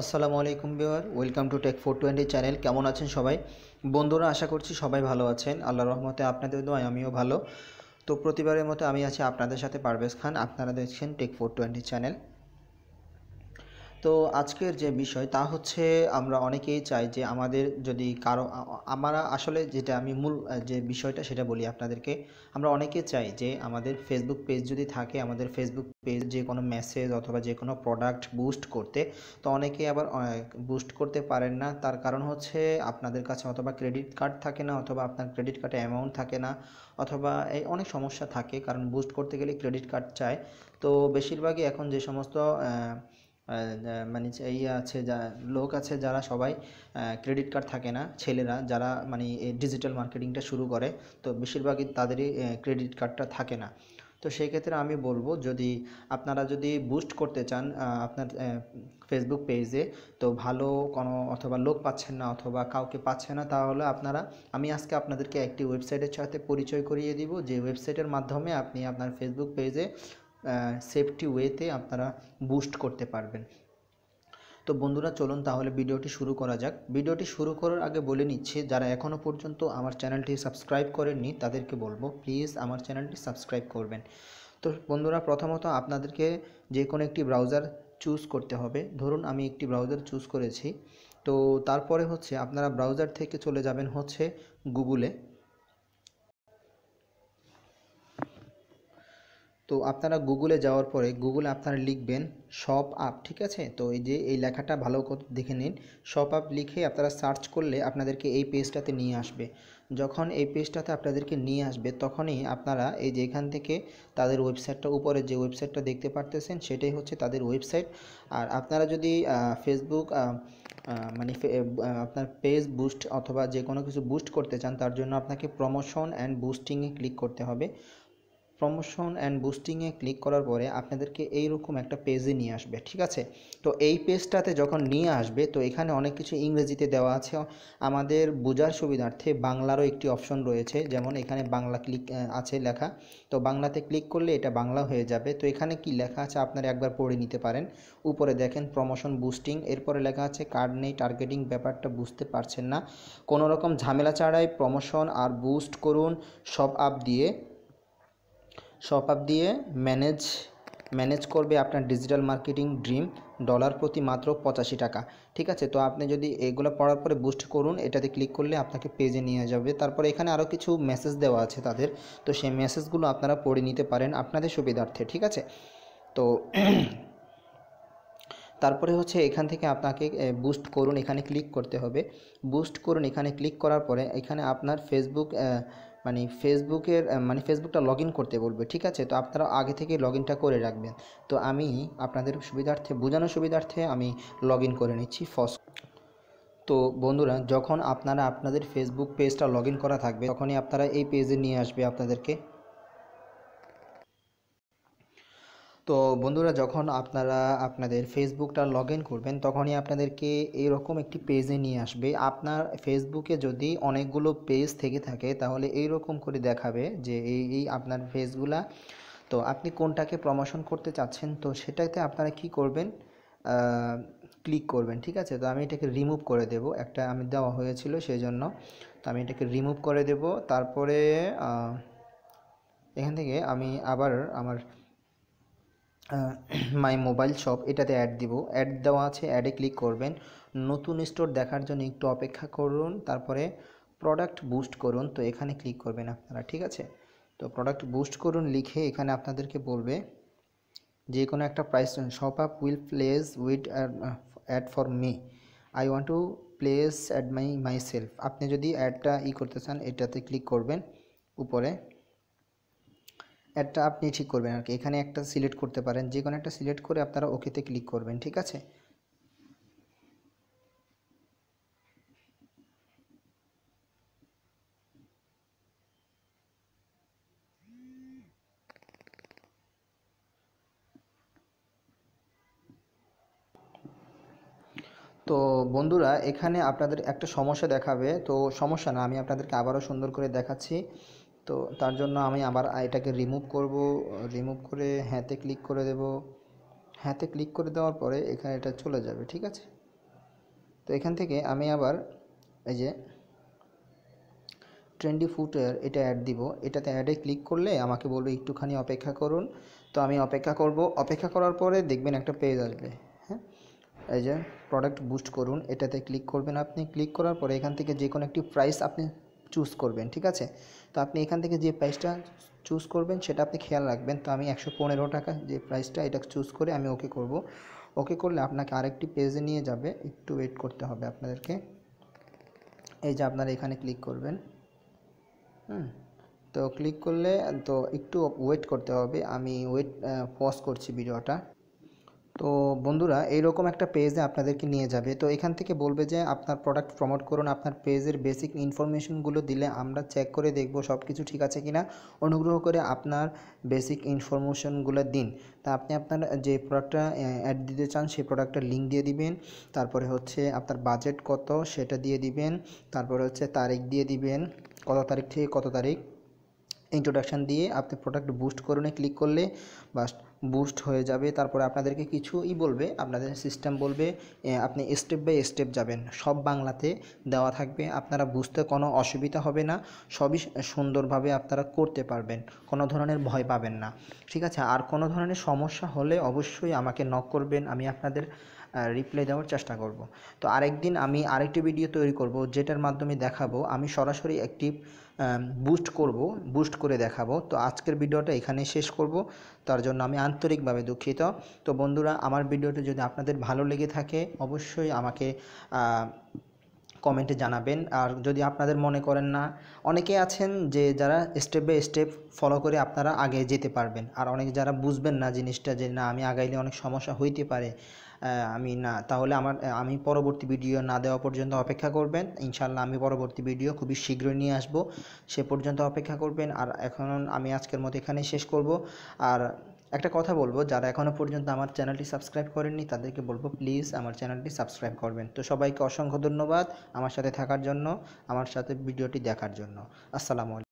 আসসালামু আলাইকুম beware welcome to tech four twenty channel. কেমন আছেন সবাই? বন্ধুরা, আশা করছি সবাই ভালো আছেন। আল্লাহ রহমতে আপনাদের দোয়ায় আমিও ভালো। তো প্রতিবারের মতো আমি আছি আপনাদের সাথে পারভেজ খান। আপনারা দেখছেন টেক ফোর টোয়েন্টি চ্যানেল। তো আজকের যে বিষয় তা হচ্ছে আমরা অনেকেই চাই যে আমাদের যদি কারও, আমরা আসলে যেটা আমি মূল যে বিষয়টা সেটা বলি আপনাদেরকে। আমরা অনেকে চাই যে আমাদের ফেসবুক পেজ যদি থাকে, আমাদের ফেসবুক পেজ যে কোনো মেসেজ অথবা যে কোনো প্রোডাক্ট বুস্ট করতে, তো অনেকে আবার বুস্ট করতে পারেন না। তার কারণ হচ্ছে আপনাদের কাছে অথবা ক্রেডিট কার্ড থাকে না, অথবা আপনার ক্রেডিট কার্ডে অ্যামাউন্ট থাকে না, অথবা এই অনেক সমস্যা থাকে। কারণ বুস্ট করতে গেলে ক্রেডিট কার্ড চায় তো বেশিরভাগই এখন যে সমস্ত মানে এই আছে যা, লোক আছে যারা সবাই ক্রেডিট কার্ড থাকে না, ছেলেরা যারা মানে এই ডিজিটাল মার্কেটিংটা শুরু করে, তো বেশিরভাগই তাদেরই ক্রেডিট কার্ডটা থাকে না। তো সেই ক্ষেত্রে আমি বলব, যদি আপনারা যদি বুস্ট করতে চান আপনার ফেসবুক পেজে তো ভালো কোনো অথবা লোক পাচ্ছেন না অথবা কাউকে পাচ্ছেন না, তাহলে আপনারা, আমি আজকে আপনাদেরকে একটি ওয়েবসাইটের সাথে পরিচয় করিয়ে দিব, যে ওয়েবসাইটের মাধ্যমে আপনি আপনার ফেসবুক পেজে সেফটি ওয়েতে আপনারা বুস্ট করতে পারবেন। তো বন্ধুরা, চলুন তাহলে ভিডিওটি শুরু করা যাক। ভিডিওটি শুরু করার আগে বলে নিচ্ছি, যারা এখনও পর্যন্ত আমার চ্যানেলটি সাবস্ক্রাইব করেননি, তাদেরকে বলব প্লিজ আমার চ্যানেলটি সাবস্ক্রাইব করবেন। তো বন্ধুরা, প্রথমত আপনাদেরকে যে কোনো একটি ব্রাউজার চুজ করতে হবে। ধরুন, আমি একটি ব্রাউজার চুজ করেছি। তো তারপরে হচ্ছে, আপনারা ব্রাউজার থেকে চলে যাবেন হচ্ছে গুগলে তো আপনারা গুগলে যাওয়ার পরে গুগলে আপনারা লিখবেন শপ আপ ঠিক আছে? তো এই যে এই লেখাটা ভালো করে দেখে নিন। শপ আপ লিখে আপনারা সার্চ করলে আপনাদেরকে এই পেজটাতে নিয়ে আসবে। যখন এই পেজটাতে আপনাদেরকে নিয়ে আসবে, তখনই আপনারা এই যে এখান থেকে তাদের ওয়েবসাইটটা উপরে যে ওয়েবসাইটটা দেখতে পারতেছেন, সেটাই হচ্ছে তাদের ওয়েবসাইট আর আপনারা যদি ফেসবুক মানে আপনার পেজ বুস্ট অথবা যে কোনো কিছু বুস্ট করতে চান, তার জন্য আপনাকে প্রমোশন অ্যান্ড বুস্টিংয়ে ক্লিক করতে হবে। প্রমোশন অ্যান্ড বুস্টিংয়ে ক্লিক করার পরে আপনাদেরকে এইরকম একটা পেজে নিয়ে আসবে, ঠিক আছে? তো এই পেজটাতে যখন নিয়ে আসবে, তো এখানে অনেক কিছু ইংরেজিতে দেওয়া আছে। আমাদের বোঝার সুবিধার্থে বাংলারও একটি অপশন রয়েছে, যেমন এখানে বাংলা ক্লিক আছে লেখা। তো বাংলাতে ক্লিক করলে এটা বাংলা হয়ে যাবে। তো এখানে কি লেখা আছে আপনারা একবার পড়ে নিতে পারেন। উপরে দেখেন প্রমোশন বুস্টিং এরপরে লেখা আছে কার্ড নেই টার্গেটিং ব্যাপারটা বুঝতে পারছেন না। কোনো রকম ঝামেলা ছাড়াই প্রমোশন আর বুস্ট করুন সব আপ দিয়ে। শপ আপ দিয়ে ম্যানেজ ম্যানেজ করবে আপনার ডিজিটাল মার্কেটিং ড্রিম ডলার প্রতি মাত্র পঁচাশি টাকা। ঠিক আছে? তো আপনি যদি এগুলো পড়ার পরে বুস্ট করুন, এটাতে ক্লিক করলে আপনাকে পেজে নিয়ে যাবে। তারপরে এখানে আরও কিছু মেসেজ দেওয়া আছে তাদের। তো সেই মেসেজগুলো আপনারা পড়ে নিতে পারেন আপনাদের সুবিধার্থে, ঠিক আছে? তো তারপরে হচ্ছে এখান থেকে আপনাকে বুস্ট করুন, এখানে ক্লিক করতে হবে। বুস্ট করুন, এখানে ক্লিক করার পরে এখানে আপনার ফেসবুক মানে ফেসবুকের মানে ফেসবুকটা লগ করতে বলবে, ঠিক আছে? তো আপনারা আগে থেকে লগ করে রাখবেন। তো আমি আপনাদের সুবিধার্থে, বোঝানোর সুবিধার্থে আমি লগ করে নিচ্ছি ফস তো বন্ধুরা, যখন আপনারা আপনাদের ফেসবুক পেজটা লগ করা থাকবে, তখনই আপনারা এই পেজে নিয়ে আসবে আপনাদেরকে। তো বন্ধুরা, যখন আপনারা আপনাদের ফেসবুকটা লগ ইন করবেন, তখনই আপনাদেরকে এরকম একটি পেজে নিয়ে আসবে। আপনার ফেসবুকে যদি অনেকগুলো পেজ থেকে থাকে, তাহলে এই রকম করে দেখাবে যে এই এই আপনার পেজগুলা তো আপনি কোনটাকে প্রমোশন করতে চাচ্ছেন, তো সেটাতে আপনারা কি করবেন? ক্লিক করবেন, ঠিক আছে? তো আমি এটাকে রিমুভ করে দেব। একটা আমি দেওয়া হয়েছিল সেই জন্য তো আমি এটাকে রিমুভ করে দেব। তারপরে এখান থেকে আমি আবার আমার মাই মোবাইল শপ এটাতে অ্যাড দিব। অ্যাড দেওয়া আছে অ্যাডে ক্লিক করবেন। নতুন স্টোর দেখার জন্য একটু অপেক্ষা করুন, তারপরে প্রোডাক্ট বুস্ট করুন। তো এখানে ক্লিক করবেন আপনারা, ঠিক আছে? তো প্রোডাক্ট বুস্ট করুন, লিখে এখানে আপনাদেরকে বলবে, যে কোনো একটা price shop app will place with ad for me I want to place ad my my self আপনি যদি অ্যাডটা ই করতে চান, এটাতে ক্লিক করবেন, উপরে। একটা আপনি ঠিক করবেন আর কি এখানে একটা সিলেক্ট করতে পারেন। যে কোনো একটা সিলেক্ট করে আপনারা ওকেতে ক্লিক করবেন, ঠিক আছে? তো বন্ধুরা, এখানে আপনাদের একটা সমস্যা দেখাবে। তো সমস্যা না, আমি আপনাদেরকে আবারও সুন্দর করে দেখাচ্ছি। তো তার জন্য আমি আবার এটাকে রিমুভ করব রিমুভ করে হ্যাঁতে ক্লিক করে দেব। হ্যাঁতে ক্লিক করে দেওয়ার পরে এখানে এটা চলে যাবে, ঠিক আছে? তো এখান থেকে আমি আবার এই যে ট্রেন্ডি ফুটের এটা অ্যাড দিব। এটাতে অ্যাডে ক্লিক করলে আমাকে বলবে একটুখানি অপেক্ষা করুন। তো আমি অপেক্ষা করব। অপেক্ষা করার পরে দেখবেন একটা পেজ আসবে হ্যাঁ? এই যে প্রোডাক্ট বুস্ট করুন। এটাতে ক্লিক করবেন আপনি। ক্লিক করার পরে এখান থেকে যে কোনো একটি প্রাইস আপনি চুজ করবেন, ঠিক আছে? তো আপনি এখান থেকে যে প্রাইসটা চুজ করবেন, সেটা আপনি খেয়াল রাখবেন। তো আমি একশো পনেরো টাকা যে প্রাইসটা এটা চুজ করে আমি ওকে করব। ওকে করলে আপনাকে আরেকটি পেজে নিয়ে যাবে। একটু ওয়েট করতে হবে আপনাদেরকে। এই যে আপনারা এখানে ক্লিক করবেন। হুম, তো ক্লিক করলে তো একটু ওয়েট করতে হবে। আমি ওয়েট পজ করছি ভিডিওটা তো বন্ধুরা, এইরকম একটা পেজে আপনাদেরকে নিয়ে যাবে। তো এখান থেকে বলবে যে, আপনার প্রোডাক্ট প্রমোট করুন, আপনার পেজের বেসিক ইনফরমেশনগুলো দিলে আমরা চেক করে দেখব সব কিছু ঠিক আছে কিনা। অনুগ্রহ করে আপনার বেসিক ইনফরমেশনগুলো দিন। তা আপনি আপনার যে প্রোডাক্টটা অ্যাড দিতে চান, সেই প্রোডাক্টের লিঙ্ক দিয়ে দিবেন। তারপরে হচ্ছে আপনার বাজেট কত, সেটা দিয়ে দিবেন। তারপরে হচ্ছে তারিখ দিয়ে দিবেন, কত তারিখ থেকে কত তারিখ। ইন্ট্রোডাকশান দিয়ে আপনি প্রোডাক্ট বুস্ট করুনে ক্লিক করলে, বাস বুস্ট হয়ে যাবে। তারপরে আপনাদেরকে কিছুই বলবে, আপনাদের সিস্টেম বলবে আপনি স্টেপ বাই স্টেপ যাবেন। সব বাংলাতে দেওয়া থাকবে। আপনারা বুঝতে কোনো অসুবিধা হবে না। সবই সুন্দরভাবে আপনারা করতে পারবেন। কোনো ধরনের ভয় পাবেন না। ঠিক আছে? আর কোনো ধরনের সমস্যা হলে অবশ্যই আমাকে নক করবেন। আমি আপনাদের রিপ্লাই দেওয়ার চেষ্টা করব। তো আরেকদিন আমি আরেকটি ভিডিও তৈরি করব, যেটার মাধ্যমে দেখাবো। আমি সরাসরি একটি বুস্ট করব বুস্ট করে দেখাবো। তো আজকের ভিডিওটা এখানে শেষ করব। তার জন্য আমি আন্তরিকভাবে দুঃখিত। তো বন্ধুরা, আমার ভিডিওটি যদি আপনাদের ভালো লেগে থাকে, অবশ্যই আমাকে কমেন্টে জানাবেন। আর যদি আপনাদের মনে করেন না, অনেকে আছেন যে যারা স্টেপ বাই স্টেপ ফলো করে আপনারা আগে যেতে পারবেন। আর অনেক যারা বুঝবেন না জিনিসটা যে না, আমি আগাইলে অনেক সমস্যা হইতে পারে আমি না, তাহলে আমার, আমি পরবর্তী ভিডিও না দেওয়া পর্যন্ত অপেক্ষা করবেন। ইনশাল্লাহ আমি পরবর্তী ভিডিও খুবই শীঘ্রই নিয়ে আসব, সে পর্যন্ত অপেক্ষা করবেন। আর এখন আমি আজকের মতো এখানেই শেষ করব। আর একটা কথা বলব, যারা এখনও পর্যন্ত আমার চ্যানেলটি সাবস্ক্রাইব করেননি, তাদেরকে বলব প্লিজ আমার চ্যানেলটি সাবস্ক্রাইব করবেন। তো সবাইকে অসংখ্য ধন্যবাদ আমার সাথে থাকার জন্য, আমার সাথে ভিডিওটি দেখার জন্য। আসসালামু আলাইকুম।